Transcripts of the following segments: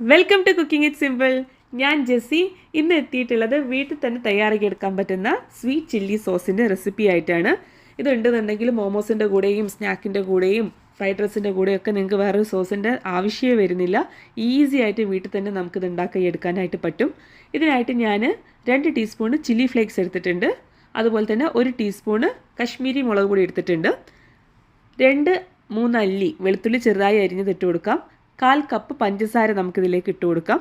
Welcome to cooking it simple ഞാൻ Jessy. ഇന്ന് എത്തിയിട്ടുള്ളത് വീട്ടിൽ തന്നെ തയ്യാറാക്കി എടുക്കാൻ പറ്റുന്ന സ്വീറ്റ് ചില്ലി സോസിന്റെ റെസിപ്പി ആയിട്ടാണ്. ഇതുണ്ടെന്നുണ്ടെങ്കിൽ മോമോസിന്റെ കൂടെയും സ്നാക്കിന്റെ കൂടെയും ഫ്രൈഡ് റൈസിന്റെ കൂടെയൊക്കെ നിങ്ങൾക്ക് വേറൊരു സോസിന്റെ ആവശ്യമേ വരുന്നില്ല. ഈസി ആയിട്ട് വീട്ടിൽ തന്നെ നമുക്കിത് ഉണ്ടാക്കി എടുക്കാനായിട്ട് പറ്റും. ഇതിനായിട്ട് ഞാൻ രണ്ട് ടീസ്പൂണ് ചില്ലി ഫ്ലേക്സ് എടുത്തിട്ടുണ്ട്. അതുപോലെ തന്നെ ഒരു ടീസ്പൂണ് കശ്മീരി മുളക് പൊടി എടുത്തിട്ടുണ്ട്. രണ്ട് മൂന്ന് അല്ലി വെളുത്തുള്ളി ചെറുതായി അരിഞ്ഞ് ഇട്ട് കൊടുക്കാം. കാൽ കപ്പ് പഞ്ചസാര നമുക്കിതിലേക്ക് ഇട്ട് കൊടുക്കാം.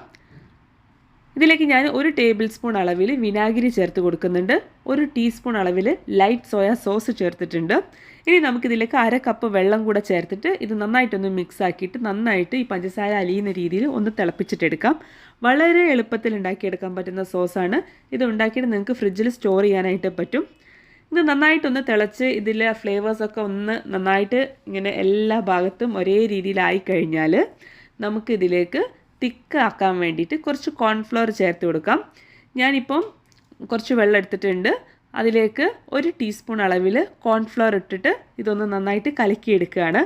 ഇതിലേക്ക് ഞാൻ ഒരു ടേബിൾ സ്പൂൺ അളവിൽ വിനാഗിരി ചേർത്ത് കൊടുക്കുന്നുണ്ട്. ഒരു ടീസ്പൂൺ അളവിൽ ലൈറ്റ് സോയ സോസ് ചേർത്തിട്ടുണ്ട്. ഇനി നമുക്കിതിലേക്ക് അര കപ്പ് വെള്ളം കൂടെ ചേർത്തിട്ട് ഇത് നന്നായിട്ടൊന്ന് മിക്സ് ആക്കിയിട്ട് നന്നായിട്ട് ഈ പഞ്ചസാര അലിയുന്ന രീതിയിൽ ഒന്ന് തിളപ്പിച്ചിട്ടെടുക്കാം വളരെ എളുപ്പത്തിൽ ഉണ്ടാക്കിയെടുക്കാൻ പറ്റുന്ന സോസാണ്. ഇത് ഉണ്ടാക്കിയിട്ട് നിങ്ങൾക്ക് ഫ്രിഡ്ജിൽ സ്റ്റോർ ചെയ്യാനായിട്ട് പറ്റും. ഇത് നന്നായിട്ടൊന്ന് തിളച്ച് ഇതിലെ ഫ്ലേവേഴ്സൊക്കെ ഒന്ന് നന്നായിട്ട് ഇങ്ങനെ എല്ലാ ഭാഗത്തും ഒരേ രീതിയിലായി കഴിഞ്ഞാൽ നമുക്കിതിലേക്ക് തിക്കാക്കാൻ വേണ്ടിയിട്ട് കുറച്ച് കോൺഫ്ലവർ ചേർത്ത് കൊടുക്കാം. ഞാനിപ്പം കുറച്ച് വെള്ളം എടുത്തിട്ടുണ്ട്. അതിലേക്ക് ഒരു ടീസ്പൂൺ അളവിൽ കോൺഫ്ലവർ ഇട്ടിട്ട് ഇതൊന്ന് നന്നായിട്ട് കലക്കിയെടുക്കുകയാണ്.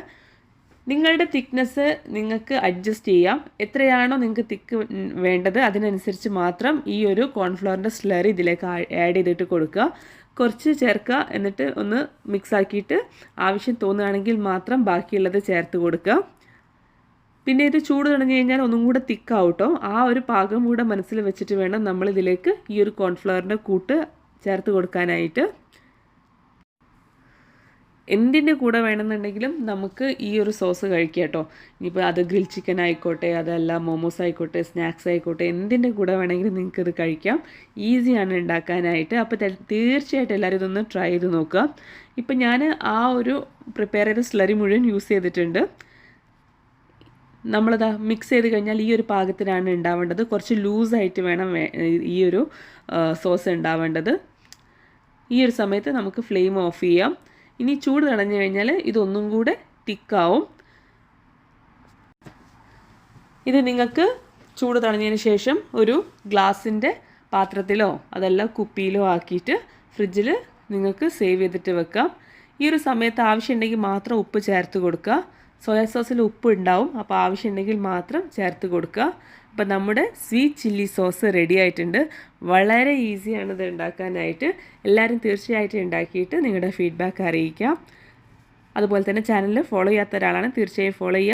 നിങ്ങളുടെ തിക്നെസ് നിങ്ങൾക്ക് അഡ്ജസ്റ്റ് ചെയ്യാം. എത്രയാണോ നിങ്ങൾക്ക് തിക്ക് വേണ്ടത് അതിനനുസരിച്ച് മാത്രം ഈ ഒരു കോൺഫ്ലവറിന്റെ സ്ലറി ഇതിലേക്ക് ആഡ് ചെയ്തിട്ട് കൊടുക്കുക. കുറച്ച് ചേർക്കുക എന്നിട്ട് ഒന്ന് മിക്സ് ആക്കിയിട്ട് ആവശ്യം തോന്നുകയാണെങ്കിൽ മാത്രം ബാക്കിയുള്ളത് ചേർത്ത് കൊടുക്കുക പിന്നെ ഇത് ചൂട് തുടങ്ങി കഴിഞ്ഞാൽ ഒന്നും കൂടെ തിക്കാവും കേട്ടോ ആ ഒരു പാകം കൂടെ മനസ്സിൽ വെച്ചിട്ട് വേണം നമ്മളിതിലേക്ക് ഈ ഒരു കോൺഫ്ലവറിന്റെ കൂട്ട് ചേർത്ത് കൊടുക്കാനായിട്ട്. എന്തിന്റെ കൂടെ വേണമെന്നുണ്ടെങ്കിലും നമുക്ക് ഈ ഒരു സോസ് കഴിക്കാം കേട്ടോ. ഇനിയിപ്പോൾ അത് ഗ്രിൽ ചിക്കൻ ആയിക്കോട്ടെ അതല്ല മോമോസ് ആയിക്കോട്ടെ സ്നാക്സ് ആയിക്കോട്ടെ എന്തിന്റെ കൂടെ വേണമെങ്കിലും നിങ്ങൾക്ക് ഇത് കഴിക്കാം. ഈസിയാണ് ഉണ്ടാക്കാനായിട്ട്. അപ്പോൾ തീർച്ചയായിട്ടും എല്ലാവരും ഇതൊന്ന് ട്രൈ ചെയ്ത് നോക്കുക. ഇപ്പം ഞാൻ ആ ഒരു പ്രിപ്പയർ ചെയ്ത സ്ലറി മുഴുവൻ യൂസ് ചെയ്തിട്ടുണ്ട്. നമ്മളിതാ മിക്സ് ചെയ്ത് കഴിഞ്ഞാൽ ഈ ഒരു പാകത്തിനാണ് ഉണ്ടാവേണ്ടത്. കുറച്ച് ലൂസായിട്ട് വേണം ഈ ഒരു സോസ് ഉണ്ടാവേണ്ടത്. ഈ ഒരു സമയത്ത് നമുക്ക് ഫ്ലെയിം ഓഫ് ചെയ്യാം. ഇനി ചൂട് തടഞ്ഞു കഴിഞ്ഞാൽ ഇതൊന്നും കൂടെ തിക്കാവും. ഇത് നിങ്ങൾക്ക് ചൂട് തടഞ്ഞതിന് ശേഷം ഒരു ഗ്ലാസിന്റെ പാത്രത്തിലോ അതല്ല കുപ്പിയിലോ ആക്കിയിട്ട് ഫ്രിഡ്ജിൽ നിങ്ങൾക്ക് സേവ് ചെയ്തിട്ട് വെക്കാം. ഈ ഒരു സമയത്ത് ആവശ്യമുണ്ടെങ്കിൽ മാത്രം ഉപ്പ് ചേർത്ത് കൊടുക്കുക. സോയാ സോസിൽ ഉപ്പ് ഉണ്ടാവും. അപ്പോൾ ആവശ്യമുണ്ടെങ്കിൽ മാത്രം ചേർത്ത് കൊടുക്കുക. അപ്പോൾ നമ്മുടെ സ്വീറ്റ് ചില്ലി സോസ് റെഡി ആയിട്ടുണ്ട്. വളരെ ഈസിയാണ് ഇത് ഉണ്ടാക്കാനായിട്ട്. എല്ലാവരും തീർച്ചയായിട്ടും ഉണ്ടാക്കിയിട്ട് നിങ്ങളുടെ ഫീഡ്ബാക്ക് അറിയിക്കാം. അതുപോലെ തന്നെ ചാനൽ ഫോളോ ചെയ്യാത്ത ഒരാളാണ് തീർച്ചയായും ഫോളോ ചെയ്യുക